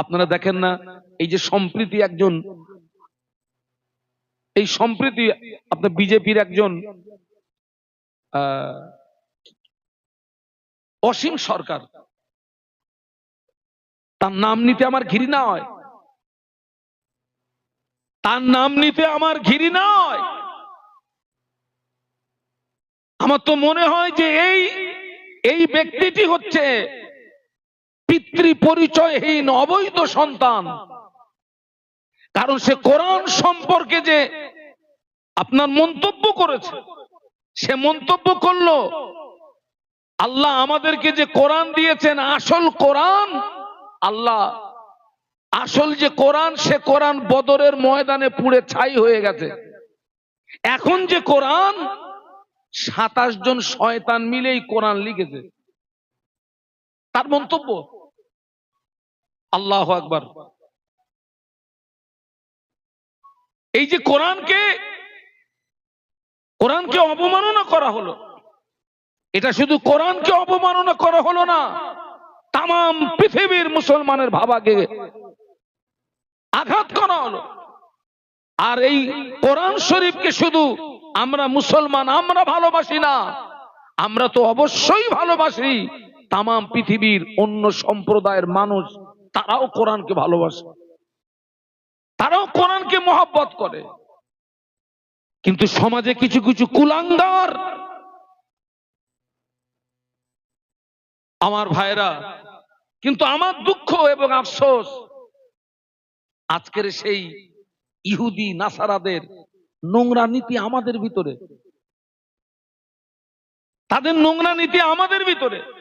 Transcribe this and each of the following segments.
আপনারা দেখেন না, এই যে সম্প্রীতি একজন, এই সম্প্রীতি আপনার বিজেপির একজন অসীম সরকার। তার নাম নিতে আমার ঘৃণা হয় তার নাম নিতে আমার ঘৃণা হয় আমার তো মনে হয় যে এই এই ব্যক্তিটি হচ্ছে পিতৃ পরিচয়হীন অবৈধ সন্তান। কারণ সে কোরআন সম্পর্কে যে আপনার মন্তব্য করেছে, সে মন্তব্য করল, আল্লাহ আমাদেরকে যে কোরআন দিয়েছেন, আসল কোরআন, আল্লাহ আসল যে কোরআন, সে কোরআন বদরের ময়দানে পুড়ে ছাই হয়ে গেছে। এখন যে কোরআন, সাতাশ জন শয়তান মিলেই কোরআন লিখেছে। তার মন্তব্য? আল্লাহ আকবার। এই যে কোরআনকে কোরআনকে অবমাননা করা হলো, এটা শুধু কোরআনকে অবমাননা করা হলো না তাম পৃথিবীর মুসলমানের ভাবাকে আঘাত করা হলো। আর এই কোরআন শরীফকে শুধু আমরা মুসলমান, আমরা ভালোবাসি না, আমরা তো অবশ্যই ভালোবাসি তাম পৃথিবীর অন্য সম্প্রদায়ের মানুষ তারাও কোরআনকে ভালোবাসে। তারাও কোরআনকে মহব্বত করে। কিন্তু সমাজে কিছু কিছু কুলাঙ্গার। আমার ভাইরা কিন্তু আমার দুঃখ এবং আফসোস, আজকের সেই ইহুদি নাসারাদের নোংরা নীতি আমাদের ভিতরে। তাদের নোংরা নীতি আমাদের ভিতরে।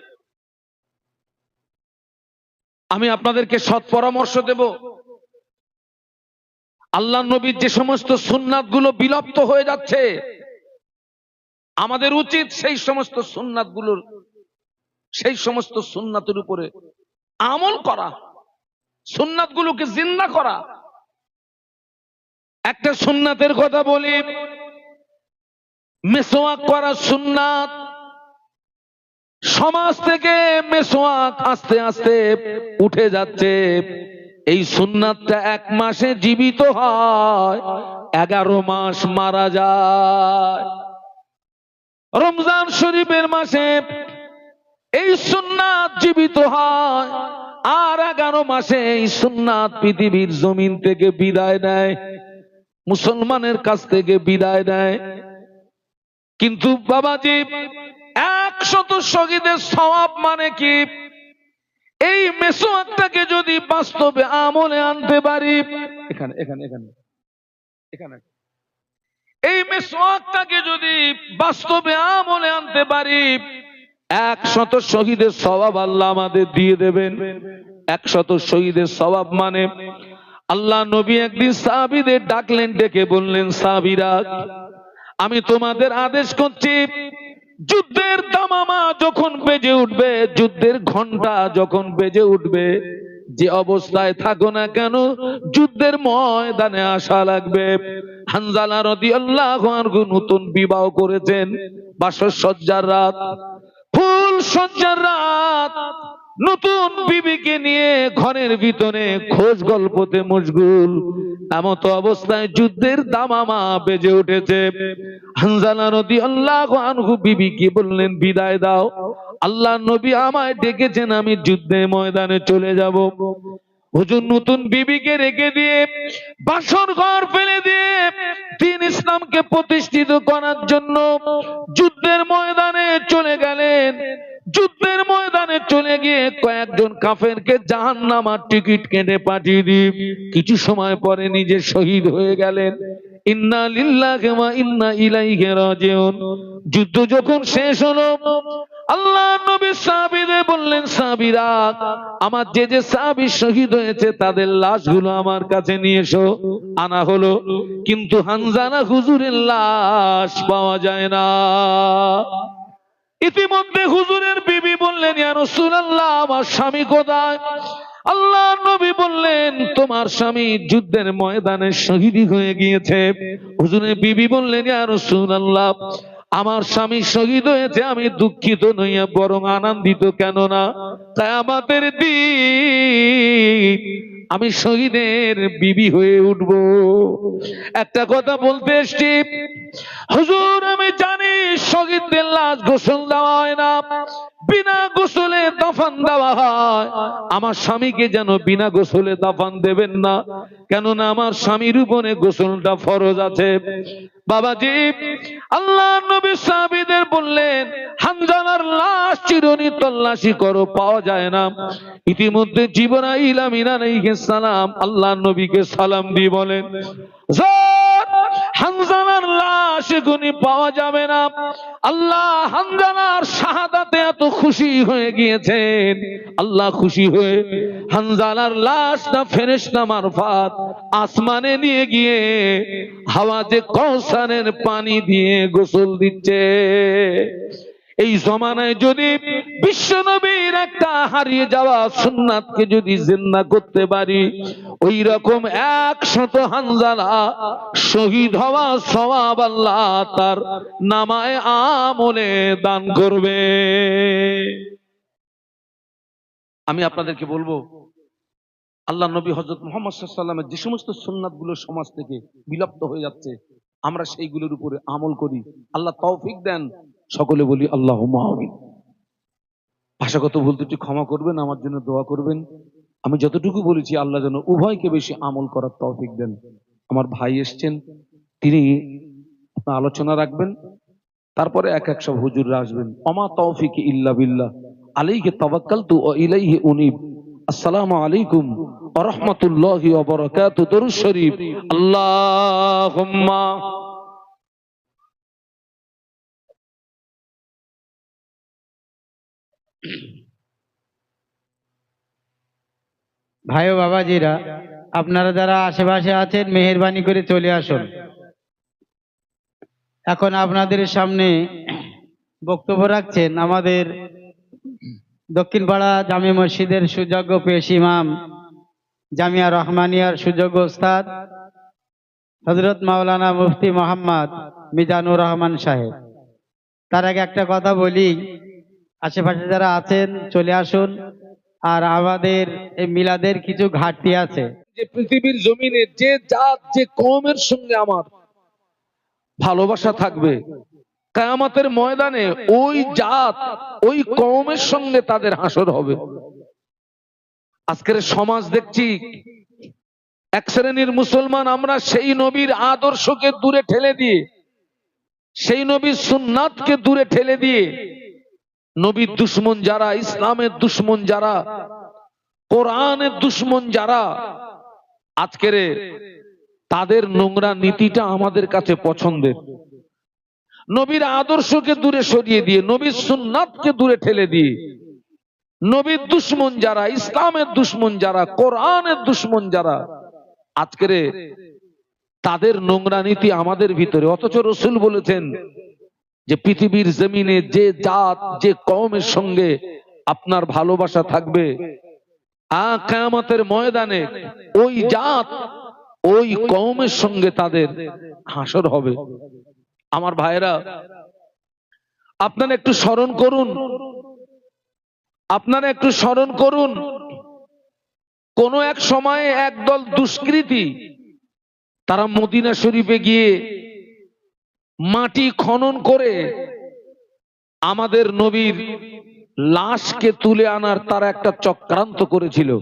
আমি আপনাদেরকে সৎ পরামর্শ দেব। আল্লাহ নবীর যে সমস্ত সুন্নাতগুলো বিলুপ্ত হয়ে যাচ্ছে, আমাদের উচিত সেই সমস্ত সুন্নাতগুলোর সেই সমস্ত সুন্নাতের উপরে আমল করা সুন্নাত গুলোকে জিন্দা করা। একটা সুন্নাতের কথা বলি, মেসোয়াক করা সুন্নাত সমাজ থেকে মেসোয়াক আস্তে আস্তে উঠে যাচ্ছে। এই সুন্নাতটা এক মাসে জীবিত হয়, এগারো মাস মারা যায়। রমজান শরীফের মাসে এই সুন্নাত জীবিত হয়, আর এগারো মাসে এই সুন্নাত পৃথিবীর জমিন থেকে বিদায় নেয়, মুসলমানের কাছ থেকে বিদায় নেয়। কিন্তু বাবাজি একশত শহীদের সওয়াব মানে কি? এই মেসোয়াকটাকে যদি বাস্তবে আমলে আনতে পারি, এখানে এখানে এখানে এখানে। এই মেসোয়াকটাকে যদি বাস্তবে আমলে আনতে পারি, একশত শহীদের স্বভাব আল্লাহ আমাদের দিয়ে দেবেন। একশত শহীদের স্বভাব মানে আল্লাহ নবী একদিন সাহাবিদের ডাকলেন, ডেকে বললেন, সাহাবিরা, আমি তোমাদের আদেশ করছি যুদ্ধের দামামা যখন বেজে উঠবে, যুদ্ধের ঘণ্টা যখন বেজে উঠবে, যে অবস্থায় থাকো না কেন, যুদ্ধের ময়দানে আসা লাগবে। হানজালা রদি আল্লাহ নতুন বিবাহ করেছেন বাসর সজ্জার রাত। ফুল সজ্জার রাত। নতুন বিবিকে নিয়ে ঘরের ভিতরে খোঁজ গল্পতে মশগুল। এমত অবস্থায় যুদ্ধের দামামা বেজে উঠেছে। হানজালা নদী আল্লাহ আনহু বিবি কি বললেন, বিদায় দাও। আল্লাহ নবী আমায় ডেকেছেন, আমি যুদ্ধে ময়দানে চলে যাব। হুজুর নতুন বিবিকে রেখে দিয়ে বাসর ঘর ফেলে দিয়ে দিন ইসলামকে প্রতিষ্ঠিত করার জন্য যুদ্ধের ময়দানে চলে গেলেন। যুদ্ধের ময়দানে চলে গিয়ে কয়েকজন কাফেরকে জাহান নামার টিকিট কেটে পাঠিয়ে দিয়ে কিছু সময় পরে নিজে শহীদ হয়ে গেলেন। ইন্না লিল্লাহি ইন্না ইলাইহি রাজিউন। যুদ্ধ যখন শেষ হলো, আল্লাহ নবী সাহাবীদের বললেন, সাহাবীরা, আমার যে যে সাহাবী শহীদ হয়েছে, তাদের লাশগুলো আমার কাছে নিয়ে এসো। আনা হলো। কিন্তু হানজানা হুজুরের লাশ পাওয়া যায় না। ইতিমধ্যে হুজুরের বিবি বললেন, ইয়া রাসূলুল্লাহ, আমার স্বামী কোথায়? আল্লাহ নবী বললেন, তোমার স্বামী যুদ্ধের ময়দানে শহীদ হয়ে গিয়েছে। হুজুরের বিবি বললেন, ইয়া রাসূলুল্লাহ, আমার স্বামী শহীদ হয়েছে, আমি দুঃখিত নইয়া বরং আনন্দিত কেননা তাই আমাদের দিন আমি শহীদের বিবি হয়ে উঠব। একটা কথা বলতে এসছি। হুজুর, আমি জানি শহীদদের লাশ গোসল দেওয়া হয় না, বিনা গোসলে দাফান দেওয়া হয়। আমার স্বামীকে যেন বিনা গোসলে দাফান দেবেন না, কেননা আমার স্বামীর উপরে গোসলটা ফরজ আছে। বাবাজি, আল্লাহ নবী সাহাবীদের বললেন, হানজালার লাশ চিরনি তল্লাশি করো, পাওয়া যায় না। ইতিমধ্যে জিবরাইল আমিন আলাইহিস সালাম আল্লাহ নবীকে সালাম দিয়ে বলেন "হুজুর, লাশ এখনই পাওয়া যাবে না। শাহাদাতে এত খুশি হয়ে গিয়েছেন। আল্লাহ খুশি হয়ে আসমানে নিয়ে গিয়ে হাওয়াজে কৌসারের পানি দিয়ে গোসল দিচ্ছে। এই জমানায় যদি বিশ্বনবীর একটা হারিয়ে যাওয়া সুন্নাতকে যদি জিন্দা করতে পারি ওই রকম একশত হানজালা শহীদ হওয়া সওয়াব আল্লাহ তার নামায় আমলে দান করবে। আমি আপনাদেরকে বলব, আল্লাহ নবী হজরত মোহাম্মদ সাল্লামের যে সমস্ত সুন্নাতগুলো সমাজ থেকে বিলুপ্ত হয়ে যাচ্ছে, আমরা সেইগুলোর উপরে আমল করি। আল্লাহ তৌফিক দেন সকলে বলি আল্লাহ আমিন। ভাষাগত ভুল ত্রুটি ক্ষমা করবেন, আমার জন্য দোয়া করবেন। আমি যতটুকু বলেছি, আল্লাহ যেন উভয়কে বেশি আমল করার তৌফিক দেন। আমার ভাই এসছেন, তিনি আলোচনা রাখবেন, তারপরে এক এক সব হুজুররা আসবেন। অমা তৌফিক ইল্লা বিল্লাহ। আলাইহি তাওয়াক্কালতু ওয়া ইলাইহি উনিব। আসসালামু আলাইকুম ওয়া রাহমাতুল্লাহি ওয়া বারাকাতুহু। দরুদ শরীফ। আল্লাহুম্মা ভাই ও বাবাজিরা, আপনারা যারা আশেপাশে আছেন, মেহেরবানি করে চলে আসুন। এখন আপনাদের সামনে বক্তব্য রাখছেন আমাদের দক্ষিণপাড়া জামি মসজিদের সুযোগ্য পেশ ইমাম জামিয়া রহমানিয়ার সুযোগ্য ওস্তাদ হজরত মাওলানা মুফতি মোহাম্মদ মিজানুর রহমান সাহেব। তার আগে একটা কথা বলি আশেপাশে যারা আছেন, চলে আসুন। আর আমাদের মিলাদের কিছু ঘাটতি আছে। যে পৃথিবীর জমিনে যে জাত, যে কমের সঙ্গে আমার ভালোবাসা থাকবে, কায়ামাতের ময়দানে ওই জাত, ওই কমের সঙ্গে তাদের হাসর হবে। আজকের সমাজ দেখছি, এক শ্রেণির মুসলমান আমরা সেই নবীর আদর্শকে দূরে ঠেলে দিয়ে, সেই নবীর সুন্নাতকে দূরে ঠেলে দিয়ে নবীর দুশ্মন যারা, ইসলামের দুশ্মন যারা, কোরআনের দুশ্মন যারা, আজকের তাদের নোংরা নীতিটা আমাদের কাছে পছন্দের। নবীর আদর্শকে দূরে সরিয়ে দিয়ে, নবীর সুন্নাতকে দূরে ঠেলে দিয়ে, নবীর দুশ্মন যারা, ইসলামের দুশ্মন যারা, কোরআনের দুশ্মন যারা, আজকের তাদের নোংরা নীতি আমাদের ভিতরে। অথচ রসুল বলেছেন যে পৃথিবীর জমিনে যে জাত, যে কমের সঙ্গে আপনার ভালোবাসা থাকবে আ কেয়ামতের ময়দানে ওই জাত, ওই কওমের সঙ্গে তাদের হাসর হবে। আমার ভাইরা আপনারা একটু স্মরণ করুন। আপনারা একটু স্মরণ করুন। কোন এক সময়ে একদল দুষ্কৃতী তারা মদিনা শরীফে গিয়ে মাটি খনন করে আমাদের নবীর লাশকে তুলে আনার তারা একটা চক্রান্ত করেছিল।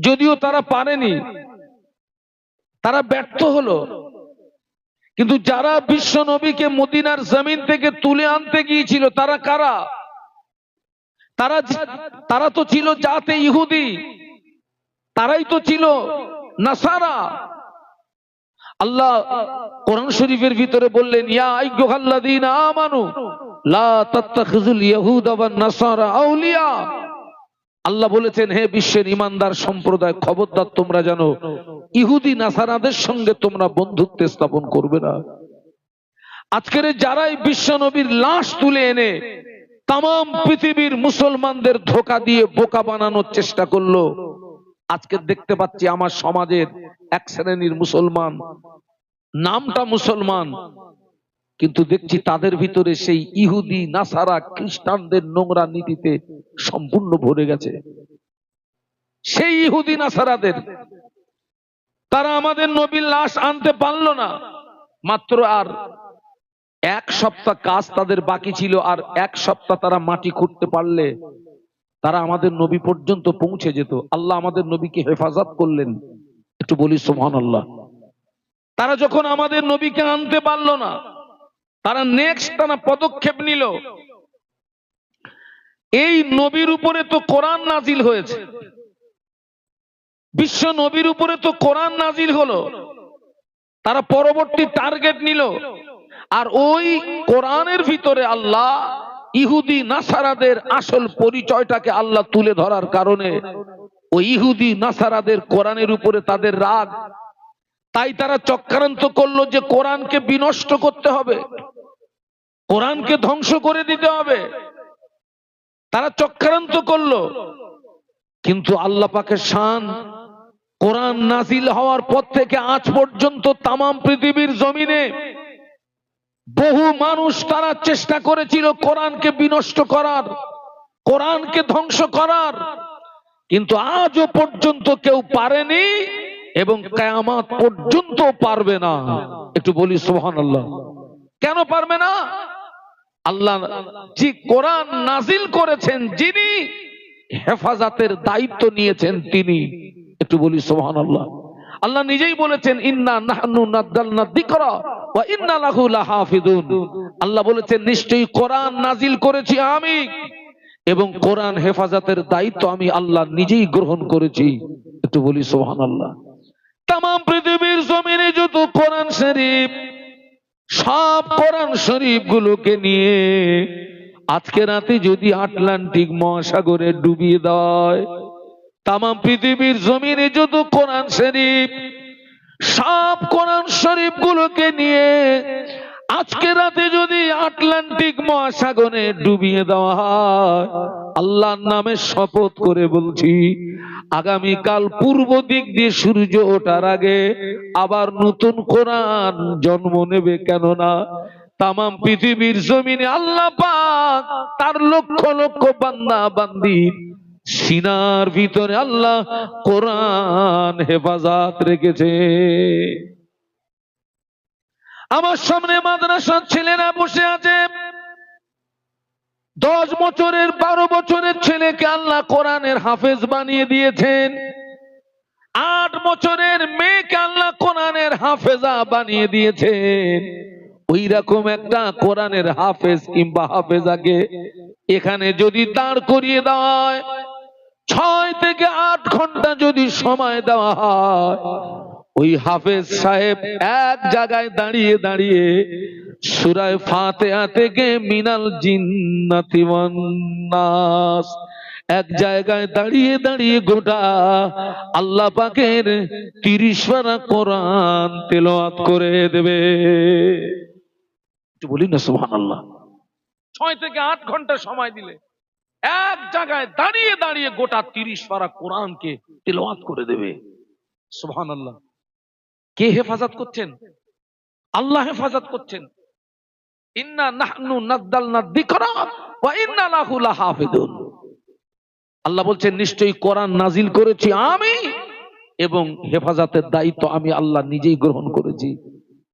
যদিও তারা পারেনি, তারা ব্যর্থ হলো। কিন্তু যারা বিশ্ব নবীকে মদিনার জমিন থেকে তুলে আনতে গিয়েছিল, তারা কারা? তারা তারা তো ছিল জাতে ইহুদি, তারাই তো ছিল নাসারা। আল্লাহ কোরআন শরীফের ভিতরে বললেন আল্লাহ বলেছেন, হে বিশ্বের ইমানদার সম্প্রদায়, খবরদার তোমরা জানো, ইহুদি নাসারাদের সঙ্গে তোমরা বন্ধুত্ব স্থাপন করবে না। আজকের যারাই বিশ্ব নবীর লাশ তুলে এনে তাম পৃথিবীর মুসলমানদের ধোকা দিয়ে বোকা বানানোর চেষ্টা করল আজকে দেখতে পাচ্ছি আমার সমাজের এক শ্রেণির মুসলমান। নামটা মুসলমান, কিন্তু দেখছি তাদের ভিতরে সেই ইহুদি, নাসারা, খ্রিস্টানদের নোংরা নীতিতে সম্পূর্ণ ভরে গেছে। সেই ইহুদি, নাসারাদের, তারা আমাদের নবীর লাশ আনতে পারল না। মাত্র আর এক সপ্তাহ কাজ তাদের বাকি ছিল, আর এক সপ্তাহ তারা মাটি খুঁড়তে পারলে তারা আমাদের নবী পর্যন্ত পৌঁছে যেত। আল্লাহ আমাদের নবীকে হেফাজত করলেন। একটু বলি সোহান আল্লাহ তারা যখন আমাদের নবীকে আনতে পারল না, তারা নেক্সট তারা পদক্ষেপ নিল। এই নবীর উপরে তো কোরআন নাজিল হয়েছে। বিশ্ব নবীর উপরে তো কোরআন নাজিল হলো। তারা পরবর্তী টার্গেট নিল। আর ওই কোরআনের ভিতরে আল্লাহ ইহুদি নাসারাদের আসল পরিচয়টাকে আল্লাহ তুলে ধরার কারণে ওই ইহুদি নাসারাদের কোরআনের উপরে তাদের রাগ। তাই তারা চক্রান্ত করল যে কোরআনকে বিনষ্ট করতে হবে, কোরআনকে ধ্বংস করে দিতে হবে। তারা চক্রান্ত করল, কিন্তু আল্লাহ পাকের শান কোরআন নাজিল হওয়ার পর থেকে আজ পর্যন্ত তামাম পৃথিবীর জমিনে বহু মানুষ তারা চেষ্টা করেছিল কোরআনকে বিনষ্ট করার, কোরআনকে ধ্বংস করার, কিন্তু আজও পর্যন্ত কেউ পারেনি এবং কেয়ামাত পর্যন্ত পারবে না। একটু বলি সোহান আল্লাহ কেন পারবে না? আল্লাহ যে কোরআন নাজিল করেছেন যিনি, হেফাজতের দায়িত্ব নিয়েছেন তিনি। একটু বলি সোহান আল্লাহ আল্লাহ নিজেই বলেছেন, ইন্না নাহনু লাহু লাহাফিজুন আল্লাহ বলেছেন, নিশ্চয়ই কোরআন নাজিল করেছি আমি এবং কোরআন হেফাজতের দায়িত্ব আমি আল্লাহ নিজেই গ্রহণ করেছি। একটু বলি সোহান আল্লাহ তাম পৃথিবীর জমিনে যত কোরআন শরীফ, সব কোরআন শরীফ গুলোকে নিয়ে আজকে রাতে যদি আটলান্টিক মহাসাগরে ডুবিয়ে দেয় তাম পৃথিবীর জমিনে যত কোরআন শরীফ সব কোরআন শরীফ গুলোকে নিয়ে আজকে রাতে যদি আটলান্টিক মহাসাগরে ডুবিয়ে দেওয়া হয়, আল্লাহর নামে শপথ করে বলছি, আগামীকাল পূর্ব দিক দিয়ে সূর্য ওঠার আগে আবার নতুন কোরআন জন্ম নেবে কেননা তাম পৃথিবীর জমিনে আল্লাহ পাক তার লক্ষ লক্ষ বান্দা বান্দি সিনার ভিতরে আল্লাহ কোরআন হেফাজত রেখেছে। আমার সামনে মাদ্রাসার ছেলেরা বসে আছে। দশ বছরের, বারো বছরের ছেলেকে আল্লাহ কোরআনের হাফেজ বানিয়ে দিয়েছেন। আট বছরের মেয়েকে আল্লাহ কোরআনের হাফেজা বানিয়ে দিয়েছেন। ওই রকম একটা কোরআনের হাফেজ কিংবা হাফেজাকে এখানে যদি দাঁড় করিয়ে দেওয়া হয় ছয় থেকে আট ঘণ্টা যদি সময় দেওয়া হয়, ওই হাফেজ সাহেব এক জায়গায় দাঁড়িয়ে দাঁড়িয়ে সুরায় ফাতেহা থেকে মিনাল জিন্নাতি এক জায়গায় দাঁড়িয়ে দাঁড়িয়ে গোটা আল্লাহ পাকের তিরিশ পারা কোরআন তেলাওয়াত করে দেবে। বলি না, সুবহানাল্লাহ। ছয় থেকে আট ঘণ্টা সময় দিলে এক জায়গায় দাঁড়িয়ে দাঁড়িয়ে গোটা তিরিশ পারা কোরআনকে তেলাওয়াত করে দেবে। সুবহানাল্লাহ। কে হেফাজত করছেন? আল্লাহ হেফাজত করছেন। আল্লাহ বলছেন, নিশ্চয়ই কোরআন নাজিল করেছি আমি এবং হেফাজতের দায়িত্ব আমি আল্লাহ নিজেই গ্রহণ করেছি।